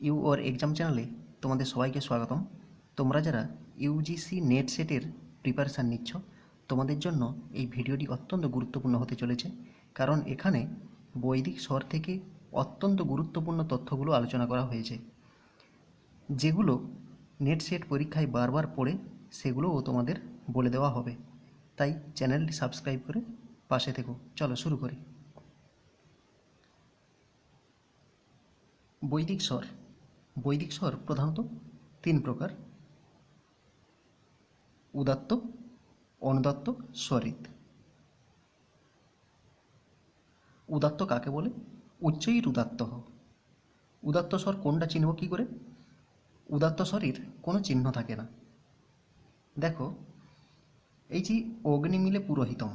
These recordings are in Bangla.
ইউ ওর এক্সাম চ্যানেলে তোমাদের সবাইকে স্বাগতম। তোমরা যারা ইউজিসি নেট সেটের প্রিপারেশান নিচ্ছ, তোমাদের জন্য এই ভিডিওটি অত্যন্ত গুরুত্বপূর্ণ হতে চলেছে। কারণ এখানে বৈদিক স্বর থেকে অত্যন্ত গুরুত্বপূর্ণ তথ্যগুলো আলোচনা করা হয়েছে। যেগুলো নেট সেট পরীক্ষায় বারবার পড়ে, সেগুলোও তোমাদের বলে দেওয়া হবে। তাই চ্যানেলটি সাবস্ক্রাইব করে পাশে থেকো। চলো শুরু করি। বৈদিক স্বর বৈদিক স্বর প্রধানত তিন প্রকার। উদাত্ত, অনুদাত্ত, স্বরিত। উদাত্ত কাকে বলে? উচ্চৈর উদাত্ত। উদাত্ত স্বর কোনটা চিনব কী করে? উদাত্ত স্বরের কোনো চিহ্ন থাকে না। দেখো, এই যে অগ্নি মিলে পুরোহিতম,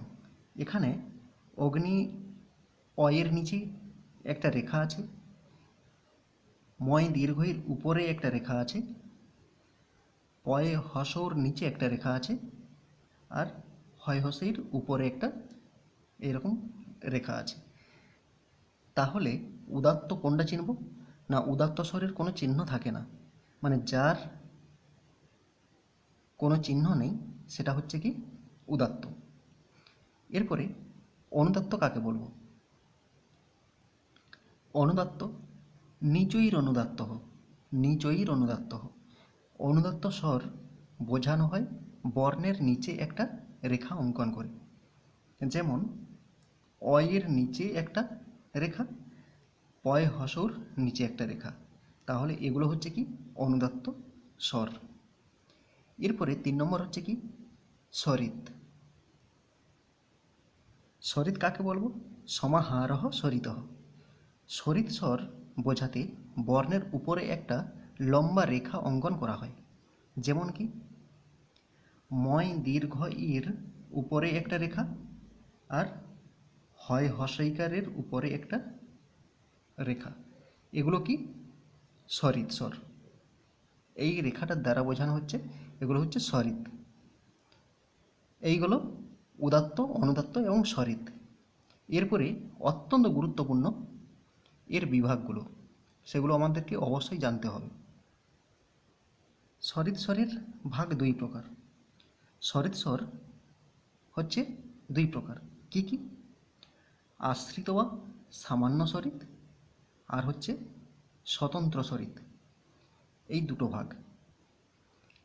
এখানে অগ্নি অয়ের নিচে একটা রেখা আছে ময় দীর্ঘের উপরে একটা রেখা আছে, পয়ে হসর নিচে একটা রেখা আছে, আর হয় হসের উপরে একটা এরকম রেখা আছে। তাহলে উদাত্ত কোনটা চিনব? না, উদাত্ত স্বরের কোনো চিহ্ন থাকে না। মানে যার কোনো চিহ্ন নেই, সেটা হচ্ছে কি উদাত্ত। এরপরে অনুদাত্ত কাকে বলব? অনুদাত্ত নিচইর অনুদাত্ত নিচইর অনুদাত্ত অনুদাত্ত স্বর বোঝানো হয় বর্ণের নিচে একটা রেখা অঙ্কন করে। যেমন, অয়ের নিচে একটা রেখা, পয় হসর নিচে একটা রেখা। তাহলে এগুলো হচ্ছে কি? অনুদাত্ত স্বর। এরপরে তিন নম্বর হচ্ছে কি? সরিত সরিত কাকে বলব? সমাহারহ সরিতহ সরিত স্বর বোঝাতে বর্ণের উপরে একটা লম্বা রেখা অঙ্কন করা হয়। যেমন কি? ময় দীর্ঘ ইর উপরে একটা রেখা আর হয় হসৈকারের উপরে একটা রেখা। এগুলো কি? সরিত, স্বর। এই রেখাটার দ্বারা বোঝানো হচ্ছে, এগুলো হচ্ছে সরিত। এইগুলো উদাত্ত, অনুদাত্ত এবং সরিত। এরপরে অত্যন্ত গুরুত্বপূর্ণ এর বিভাগগুলো, সেগুলো আমাদেরকে অবশ্যই জানতে হবে। সরিত স্বরের ভাগ দুই প্রকার। সরিত স্বর হচ্ছে দুই প্রকার। কি কি? আশ্রিত বা সামান্য সরিত আর হচ্ছে স্বতন্ত্র সরিত এই দুটো ভাগ।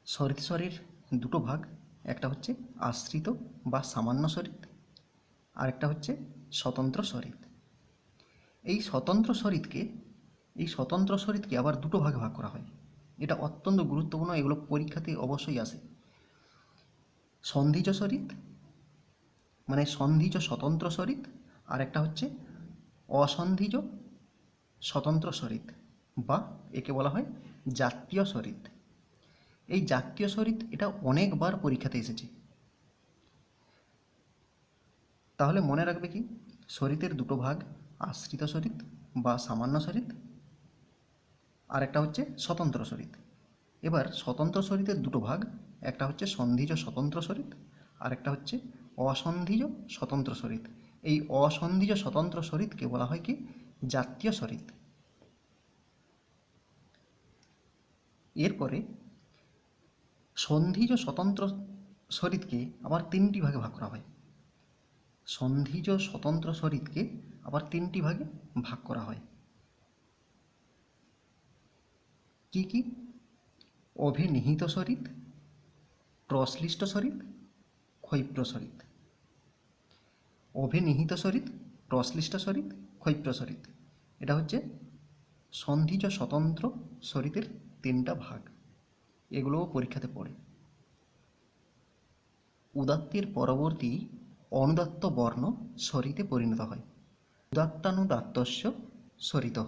সরিত স্বরের দুটো ভাগ, একটা হচ্ছে আশ্রিত বা সামান্য সরিত আর একটা হচ্ছে স্বতন্ত্র সরিত এই স্বতন্ত্র সরিতকে এই স্বতন্ত্র সরিতকে আবার দুটো ভাগে ভাগ করা হয়। এটা অত্যন্ত গুরুত্বপূর্ণ, এগুলো পরীক্ষাতে অবশ্যই আসে। সন্ধিজ সরিত মানে সন্ধিজ স্বতন্ত্র সরিত আর একটা হচ্ছে অসন্ধিজ স্বতন্ত্র সরিত বা একে বলা হয় জাতীয় সরিত এই জাতীয় সরিত এটা অনেকবার পরীক্ষাতে এসেছে। তাহলে মনে রাখবে কি? সরিতের দুটো ভাগ আশ্রিত সরিত বা সামান্য সরিত আর একটা হচ্ছে স্বতন্ত্র সরিত এবার স্বতন্ত্র সরিতের দুটো ভাগ, একটা হচ্ছে সন্ধিজ স্বতন্ত্র সরিত আর একটা হচ্ছে অসন্ধিজ স্বতন্ত্র সরিত এই অসন্ধিজ স্বতন্ত্র সরিতকে বলা হয় কি? জাতীয় সরিত এরপরে সন্ধিজ স্বতন্ত্র সরিতকে আবার তিনটি ভাগে ভাগ করা হয়। সন্ধিজ স্বতন্ত্র সরিতকে আবার তিনটি ভাগে ভাগ করা হয়। কি কি? অভিনিহিত সরিত প্রশ্লিষ্ট সরিত ক্ষৈপ্র সরিত অভিনিহিত সরিত প্রশ্লিষ্ট সরিত ক্ষৈপ্র সরিত এটা হচ্ছে সন্ধিজ স্বতন্ত্র সরিতের তিনটা ভাগ। এগুলোও পরীক্ষাতে পড়ে। উদাত্তের পরবর্তী অনুদাত্ত বর্ণ সরিতে পরিণত হয়। উদাত্তানুদাত্তস্য সরিত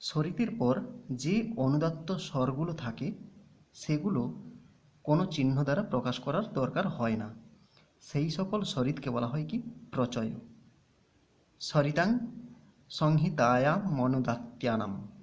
সরিতের পর যে অনুদাত্ত স্বরগুলো থাকে, সেগুলো কোনো চিহ্ন দ্বারা প্রকাশ করার দরকার হয় না। সেই সকল সরিতকে বলা হয় কি? প্রচয়। সরিতাং সংহিতায়াম মনুদাত্যানাম।